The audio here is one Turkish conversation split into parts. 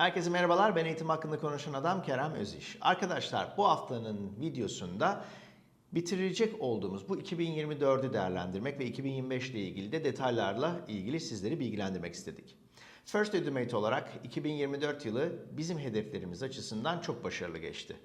Herkese merhabalar. Ben eğitim hakkında konuşan adam Kerem Öziş. Arkadaşlar bu haftanın videosunda bitirecek olduğumuz bu 2024'ü değerlendirmek ve 2025 ile ilgili de detaylarla ilgili sizleri bilgilendirmek istedik. First Educate olarak 2024 yılı bizim hedeflerimiz açısından çok başarılı geçti.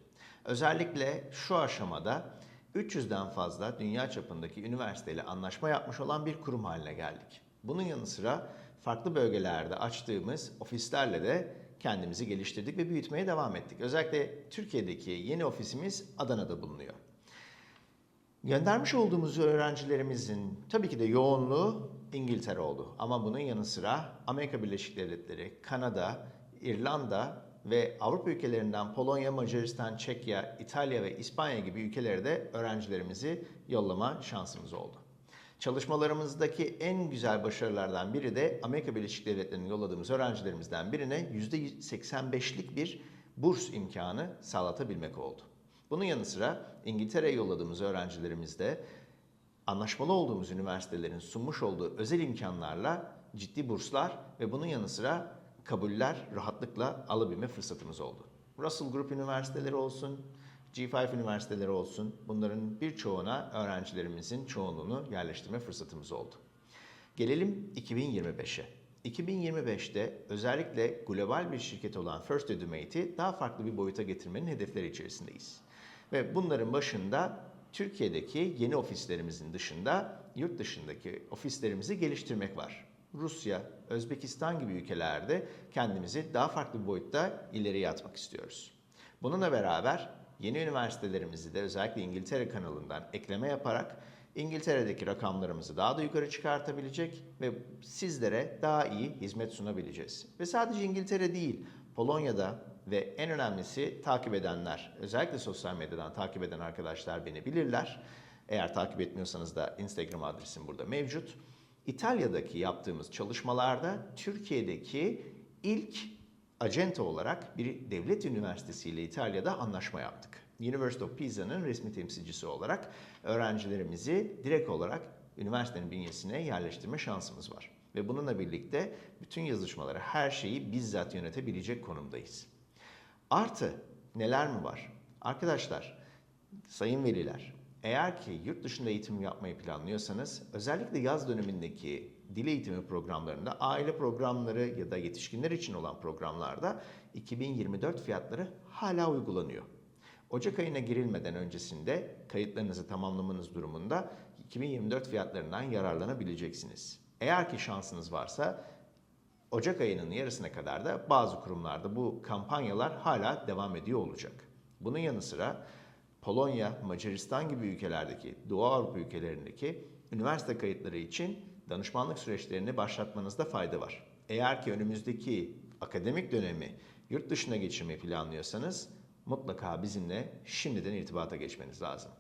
Özellikle şu aşamada 300'den fazla dünya çapındaki üniversiteyle anlaşma yapmış olan bir kurum haline geldik. Bunun yanı sıra farklı bölgelerde açtığımız ofislerle de kendimizi geliştirdik ve büyütmeye devam ettik. Özellikle Türkiye'deki yeni ofisimiz Adana'da bulunuyor. Göndermiş olduğumuz öğrencilerimizin tabii ki de yoğunluğu İngiltere oldu. Ama bunun yanı sıra Amerika Birleşik Devletleri, Kanada, İrlanda ve Avrupa ülkelerinden Polonya, Macaristan, Çekya, İtalya ve İspanya gibi ülkelere de öğrencilerimizi yollama şansımız oldu. Çalışmalarımızdaki en güzel başarılardan biri de Amerika Birleşik Devletleri'nin yolladığımız öğrencilerimizden birine %85'lik bir burs imkanı sağlatabilmek oldu. Bunun yanı sıra İngiltere'ye yolladığımız öğrencilerimiz de anlaşmalı olduğumuz üniversitelerin sunmuş olduğu özel imkanlarla ciddi burslar ve bunun yanı sıra kabuller rahatlıkla alabilme fırsatımız oldu. Russell Group üniversiteleri olsun, G5 üniversiteleri olsun bunların birçoğuna öğrencilerimizin çoğunluğunu yerleştirme fırsatımız oldu. Gelelim 2025'e. 2025'te özellikle global bir şirket olan First Edumate'i daha farklı bir boyuta getirmenin hedefleri içerisindeyiz. Ve bunların başında Türkiye'deki yeni ofislerimizin dışında yurt dışındaki ofislerimizi geliştirmek var. Rusya, Özbekistan gibi ülkelerde kendimizi daha farklı bir boyutta ileriye atmak istiyoruz. Bununla beraber yeni üniversitelerimizi de özellikle İngiltere kanalından ekleme yaparak İngiltere'deki rakamlarımızı daha da yukarı çıkartabilecek ve sizlere daha iyi hizmet sunabileceğiz. Ve sadece İngiltere değil, Polonya'da ve en önemlisi takip edenler, özellikle sosyal medyadan takip eden arkadaşlar beni bilirler. Eğer takip etmiyorsanız da Instagram adresim burada mevcut. İtalya'daki yaptığımız çalışmalarda Türkiye'deki ilk acente olarak bir devlet üniversitesiyle İtalya'da anlaşma yaptık. University of Pisa'nın resmi temsilcisi olarak öğrencilerimizi direkt olarak üniversitenin bünyesine yerleştirme şansımız var. Ve bununla birlikte bütün yazışmaları, her şeyi bizzat yönetebilecek konumdayız. Artı neler mi var? Arkadaşlar, sayın veliler, eğer ki yurt dışında eğitim yapmayı planlıyorsanız özellikle yaz dönemindeki dil eğitimi programlarında aile programları ya da yetişkinler için olan programlarda 2024 fiyatları hala uygulanıyor. Ocak ayına girilmeden öncesinde kayıtlarınızı tamamlamanız durumunda 2024 fiyatlarından yararlanabileceksiniz. Eğer ki şansınız varsa Ocak ayının yarısına kadar da bazı kurumlarda bu kampanyalar hala devam ediyor olacak. Bunun yanı sıra Polonya, Macaristan gibi ülkelerdeki, Doğu Avrupa ülkelerindeki üniversite kayıtları için danışmanlık süreçlerini başlatmanızda fayda var. Eğer ki önümüzdeki akademik dönemi yurt dışına geçirmeyi planlıyorsanız mutlaka bizimle şimdiden irtibata geçmeniz lazım.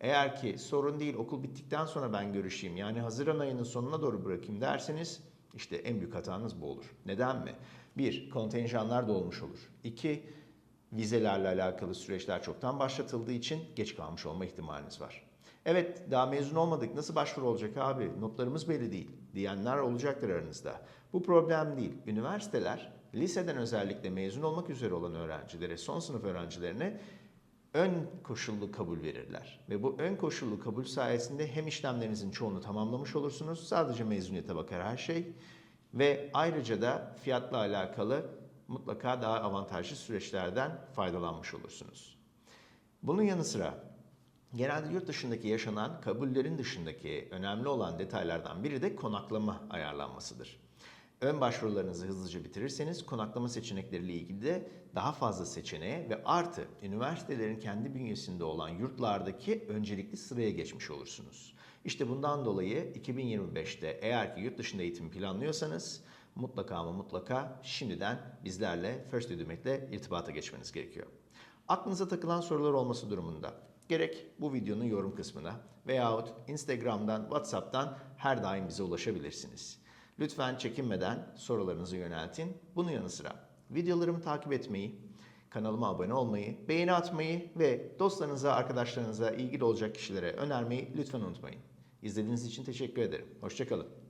Eğer ki sorun değil okul bittikten sonra ben görüşeyim yani Haziran ayının sonuna doğru bırakayım derseniz işte en büyük hatanız bu olur. Neden mi? Bir, kontenjanlar dolmuş olur. İki, vizelerle alakalı süreçler çoktan başlatıldığı için geç kalmış olma ihtimaliniz var. Evet daha mezun olmadık nasıl başvuru olacak abi notlarımız belli değil diyenler olacaktır aranızda. Bu problem değil. Üniversiteler liseden özellikle mezun olmak üzere olan öğrencilere, son sınıf öğrencilerine ön koşullu kabul verirler. Ve bu ön koşullu kabul sayesinde hem işlemlerinizin çoğunu tamamlamış olursunuz, sadece mezuniyete bakar her şey ve ayrıca da fiyatla alakalı mutlaka daha avantajlı süreçlerden faydalanmış olursunuz. Bunun yanı sıra genelde yurt dışındaki yaşanan kabullerin dışındaki önemli olan detaylardan biri de konaklama ayarlanmasıdır. Ön başvurularınızı hızlıca bitirirseniz konaklama seçenekleriyle ilgili de daha fazla seçeneğe ve artı üniversitelerin kendi bünyesinde olan yurtlardaki öncelikli sıraya geçmiş olursunuz. İşte bundan dolayı 2025'te eğer ki yurt dışında eğitim planlıyorsanız mutlaka ama mutlaka şimdiden bizlerle First Educate'le irtibata geçmeniz gerekiyor. Aklınıza takılan sorular olması durumunda gerek bu videonun yorum kısmına veyahut Instagram'dan, WhatsApp'tan her daim bize ulaşabilirsiniz. Lütfen çekinmeden sorularınızı yöneltin. Bunun yanı sıra videolarımı takip etmeyi, kanalıma abone olmayı, beğeni atmayı ve dostlarınıza, arkadaşlarınıza ilgili olacak kişilere önermeyi lütfen unutmayın. İzlediğiniz için teşekkür ederim. Hoşçakalın.